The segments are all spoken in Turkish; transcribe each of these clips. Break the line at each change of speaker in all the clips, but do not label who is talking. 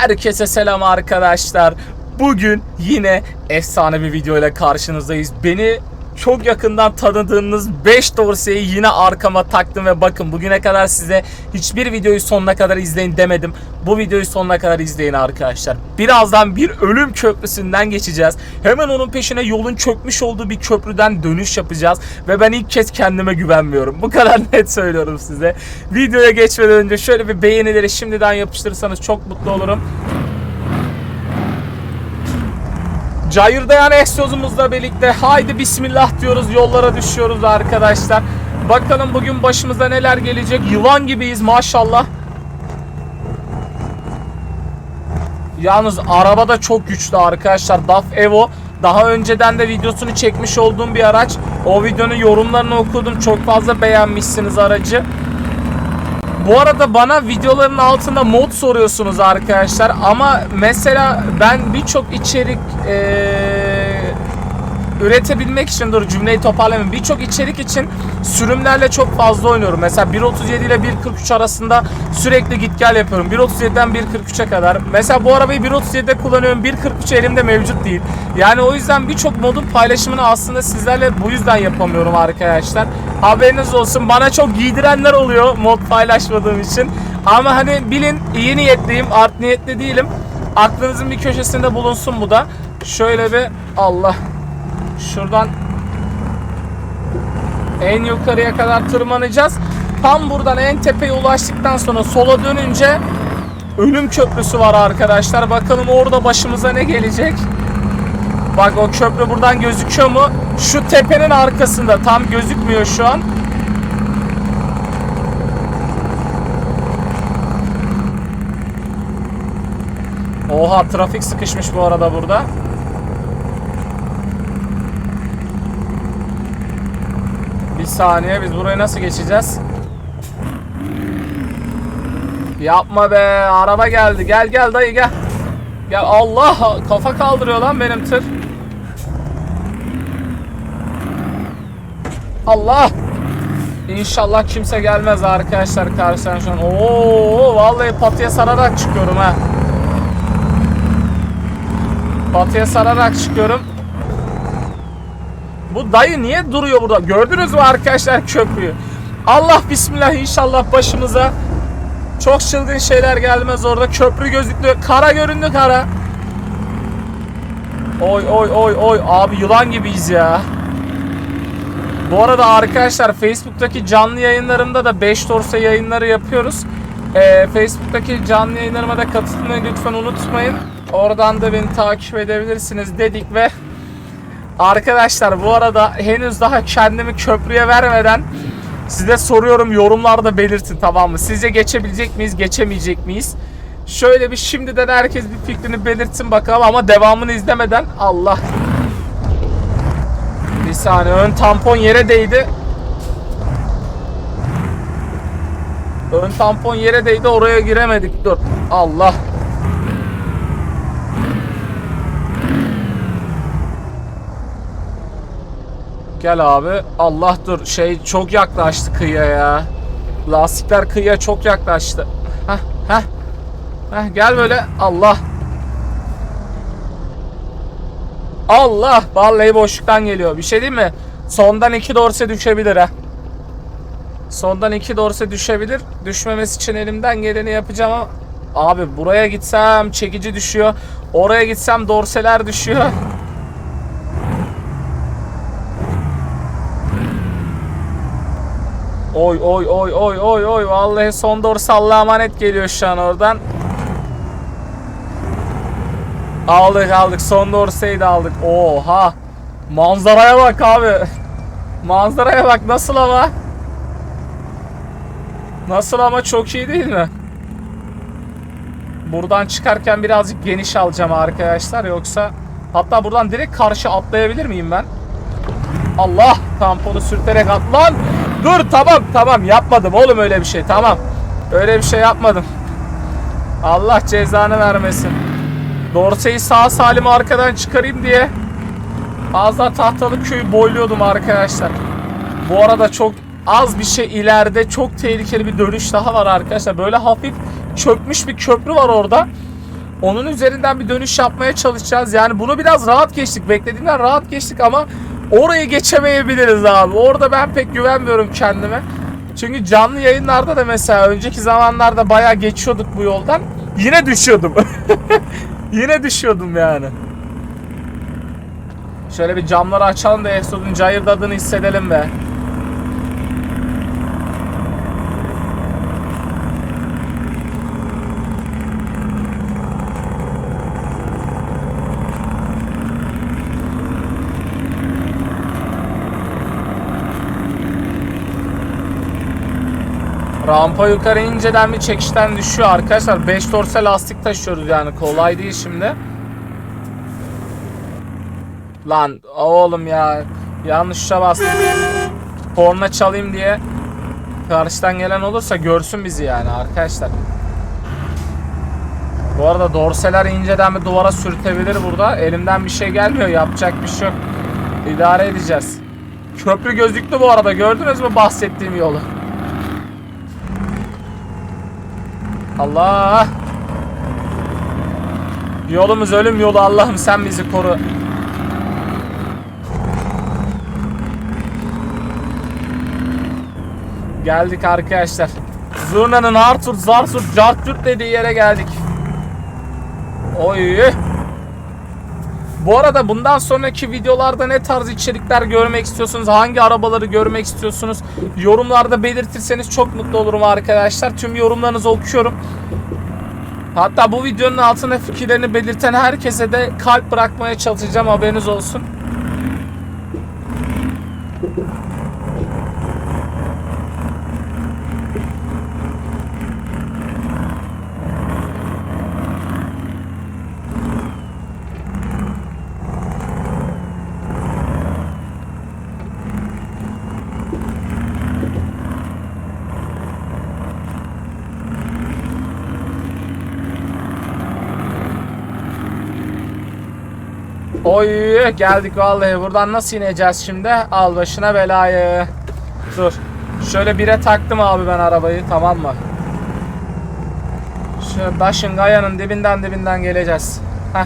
Herkese selam arkadaşlar. Bugün yine efsane bir video ile karşınızdayız. Beni çok yakından tanıdığınız 5 dorseyi yine arkama taktım ve bakın bugüne kadar size hiçbir videoyu sonuna kadar izleyin demedim. Bu videoyu sonuna kadar izleyin arkadaşlar. Birazdan bir ölüm köprüsünden geçeceğiz. Hemen onun peşine yolun çökmüş olduğu bir köprüden dönüş yapacağız. Ve ben ilk kez kendime güvenmiyorum. Bu kadar net söylüyorum size. Videoya geçmeden önce şöyle bir beğenileri şimdiden yapıştırırsanız çok mutlu olurum. Cayırdayan egzozumuzla birlikte haydi bismillah diyoruz yollara düşüyoruz arkadaşlar. Bakalım bugün başımıza neler gelecek. Yılan gibiyiz maşallah. Yalnız araba da çok güçlü arkadaşlar. DAF Evo. Daha önceden de videosunu çekmiş olduğum bir araç. O videonun yorumlarını okudum. Çok fazla beğenmişsiniz aracı. Bu arada bana videoların altında mod soruyorsunuz arkadaşlar ama mesela ben birçok içerik eee, üretebilmek için dur cümleyi toparlamayayım. Birçok içerik için sürümlerle çok fazla oynuyorum. Mesela 1.37 ile 1.43 arasında sürekli git gel yapıyorum. 1.37'den 1.43'e kadar. Mesela bu arabayı 1.37'de kullanıyorum. 1.43 elimde mevcut değil. Yani o yüzden birçok modun paylaşımını aslında sizlerle bu yüzden yapamıyorum arkadaşlar. Haberiniz olsun. Bana çok giydirenler oluyor mod paylaşmadığım için. Ama hani bilin iyi niyetliyim, art niyetli değilim. Aklınızın bir köşesinde bulunsun bu da. Şöyle bir Allah Şuradan en yukarıya kadar tırmanacağız. Tam buradan en tepeye ulaştıktan sonra sola dönünce ölüm köprüsü var arkadaşlar. Bakalım orada başımıza ne gelecek. Bak o köprü buradan gözüküyor mu? Şu tepenin arkasında. Tam gözükmüyor şu an. Oha trafik sıkışmış bu arada burada. Saniye biz burayı nasıl geçeceğiz? Yapma be araba geldi gel gel dayı gel. Gel Allah kafa kaldırıyor lan benim tır. Allah. İnşallah kimse gelmez arkadaşlar karşıdan şu an. Oo vallahi patıya sararak çıkıyorum ha. Patıya sararak çıkıyorum. Bu dayı niye duruyor burada? Gördünüz mü arkadaşlar köprüyü? Allah bismillah inşallah başımıza çok çılgın şeyler gelmez orada. Köprü gözüktü. Kara göründü kara. Oy oy oy oy abi yılan gibiyiz ya. Bu arada arkadaşlar Facebook'taki canlı yayınlarımda da 5 dorsa yayınları yapıyoruz. Ee, Facebook'taki canlı yayınlarıma da katılmayı lütfen unutmayın. Oradan da beni takip edebilirsiniz dedik ve Arkadaşlar bu arada henüz daha kendimi köprüye vermeden size soruyorum yorumlarda belirtin tamam mı? Sizce geçebilecek miyiz, geçemeyecek miyiz? Şöyle bir şimdiden herkes bir fikrini belirtsin bakalım ama devamını izlemeden Allah. Bir saniye ön tampon yere değdi. Ön tampon yere değdi oraya giremedik dur. Allah. Gel abi. Allah dur şey çok yaklaştı kıyıya ya. Lastikler kıyıya çok yaklaştı. Heh heh. Heh gel böyle. Allah. Allah. Vallahi boşluktan geliyor. Bir şey değil mi? Sondan iki dorse düşebilir ha. Sondan iki dorse düşebilir. Düşmemesi için elimden geleni yapacağım ama Abi buraya gitsem çekici düşüyor. Oraya gitsem dorseler düşüyor. Oy oy oy oy oy oy vallahi son doğrusu Allah'a emanet geliyor şu an oradan. Aldık aldık son dorsayı da aldık. Oha. Manzaraya bak abi. Manzaraya bak nasıl ama. Nasıl ama çok iyi değil mi? Buradan çıkarken birazcık geniş alacağım arkadaşlar yoksa hatta buradan direkt karşı atlayabilir miyim ben? Allah tamponu sürterek at lan. Dur tamam tamam yapmadım oğlum öyle bir şey tamam. Öyle bir şey yapmadım. Allah cezanı vermesin. Dorseyi sağ salim arkadan çıkarayım diye az daha tahtalı köyü boyluyordum arkadaşlar. Bu arada çok az bir şey ileride çok tehlikeli bir dönüş daha var arkadaşlar. Böyle hafif çökmüş bir köprü var orada. Onun üzerinden bir dönüş yapmaya çalışacağız. Yani bunu biraz rahat geçtik. Beklediğimden rahat geçtik ama orayı geçemeyebiliriz abi. Orada ben pek güvenmiyorum kendime. Çünkü canlı yayınlarda da mesela önceki zamanlarda bayağı geçiyorduk bu yoldan. Yine düşüyordum. Yine düşüyordum yani. Şöyle bir camları açalım da Exod'un cayırdadığını hissedelim be. Rampa yukarı inceden bir çekişten düşüyor arkadaşlar. 5 dorse lastik taşıyoruz yani kolay değil şimdi. Lan oğlum ya yanlış tuşa bastım. Korna çalayım diye karşıdan gelen olursa görsün bizi yani arkadaşlar. Bu arada dorseler inceden bir duvara sürtebilir burada. Elimden bir şey gelmiyor. Yapacak bir şey yok. İdare edeceğiz. Köprü gözüktü bu arada. Gördünüz mü bahsettiğim yolu? Allah! Yolumuz ölüm yolu Allah'ım sen bizi koru. Geldik arkadaşlar. Zurna'nın Arthur, Zarsurt, Cartürt dediği yere geldik. Oy. Bu arada bundan sonraki videolarda ne tarz içerikler görmek istiyorsunuz? Hangi arabaları görmek istiyorsunuz? Yorumlarda belirtirseniz çok mutlu olurum arkadaşlar. Tüm yorumlarınızı okuyorum. Hatta bu videonun altına fikirlerini belirten herkese de kalp bırakmaya çalışacağım haberiniz olsun. Oy geldik vallahi buradan nasıl ineceğiz şimdi? Al başına belayı. Dur. Şöyle bire taktım abi ben arabayı tamam mı? Şu taşın kayanın dibinden dibinden geleceğiz. Heh.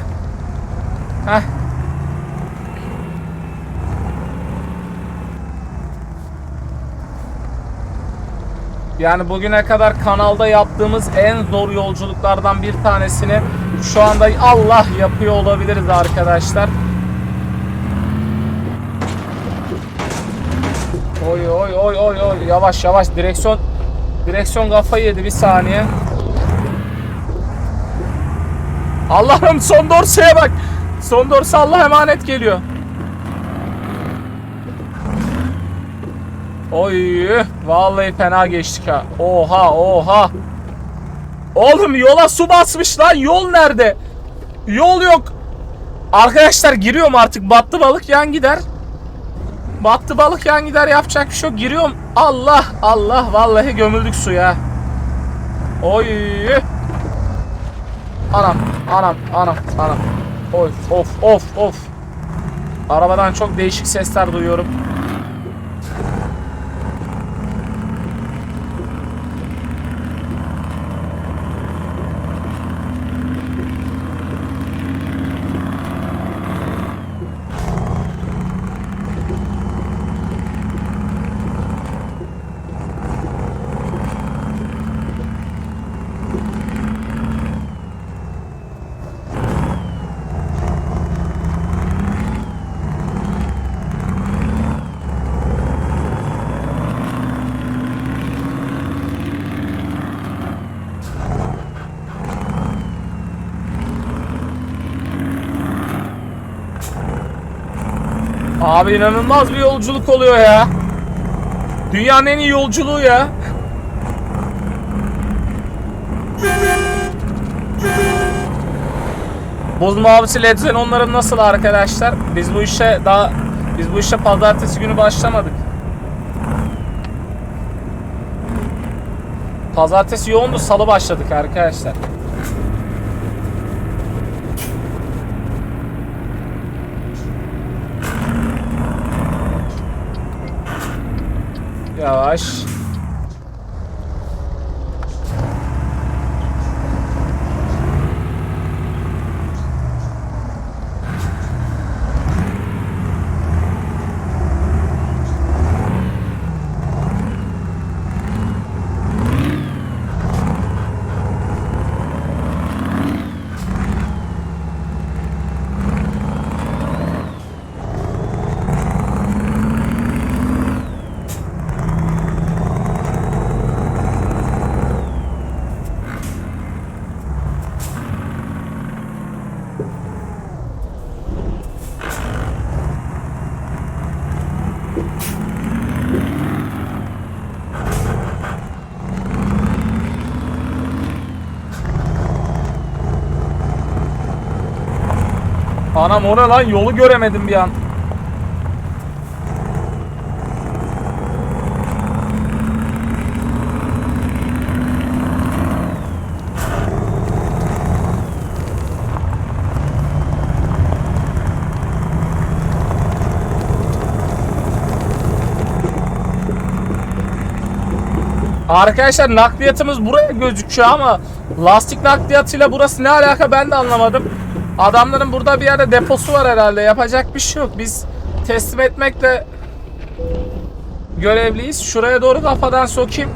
Heh. Yani bugüne kadar kanalda yaptığımız en zor yolculuklardan bir tanesini şu anda Allah yapıyor olabiliriz arkadaşlar. Oy oy oy oy oy yavaş yavaş direksiyon direksiyon kafayı yedi bir saniye. Allah'ım son dorseye bak. Son dorse Allah emanet geliyor. Oy vallahi fena geçtik ha. Oha oha. Oğlum yola su basmış lan. Yol nerede? Yol yok. Arkadaşlar giriyorum artık. Battı balık yan gider. Battı balık yan gider. Yapacak bir şey yok. Giriyorum. Allah Allah. Vallahi gömüldük suya. Oy. Anam anam anam anam. Oy of of of. Arabadan çok değişik sesler duyuyorum. Abi inanılmaz bir yolculuk oluyor ya. Dünyanın en iyi yolculuğu ya. Buz mavisi Ledzen onların nasıl arkadaşlar? Biz bu işe daha biz bu işe pazartesi günü başlamadık. Pazartesi yoğundu, salı başladık arkadaşlar. Yavaş. Anam o lan yolu göremedim bir an. Arkadaşlar nakliyatımız buraya gözüküyor ama lastik nakliyatıyla burası ne alaka ben de anlamadım. Adamların burada bir yerde deposu var herhalde. Yapacak bir şey yok. Biz teslim etmekle görevliyiz. Şuraya doğru kafadan sokayım.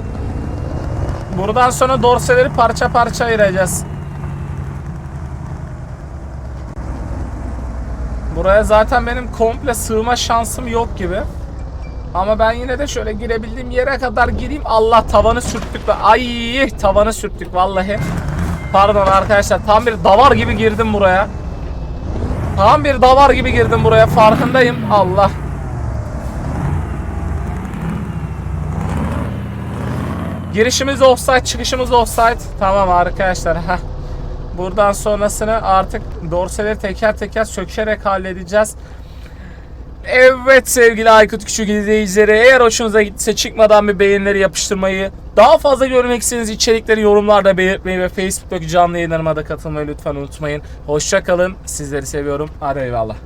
Buradan sonra dorseleri parça parça ayıracağız. Buraya zaten benim komple sığma şansım yok gibi. Ama ben yine de şöyle girebildiğim yere kadar gireyim. Allah tavanı sürttük. Ay tavanı sürttük vallahi. Pardon arkadaşlar tam bir davar gibi girdim buraya. Tam bir davar gibi girdim buraya farkındayım. Allah. Girişimiz offside, çıkışımız offside. Tamam arkadaşlar. Heh. Buradan sonrasını artık dorseleri teker teker sökerek halledeceğiz. Evet sevgili Aykut Küçük izleyicileri eğer hoşunuza gittiyse çıkmadan bir beğenileri yapıştırmayı daha fazla görmek istediğiniz içerikleri yorumlarda belirtmeyi ve Facebook'taki canlı yayınlarıma da katılmayı lütfen unutmayın. Hoşça kalın. Sizleri seviyorum. Hadi eyvallah.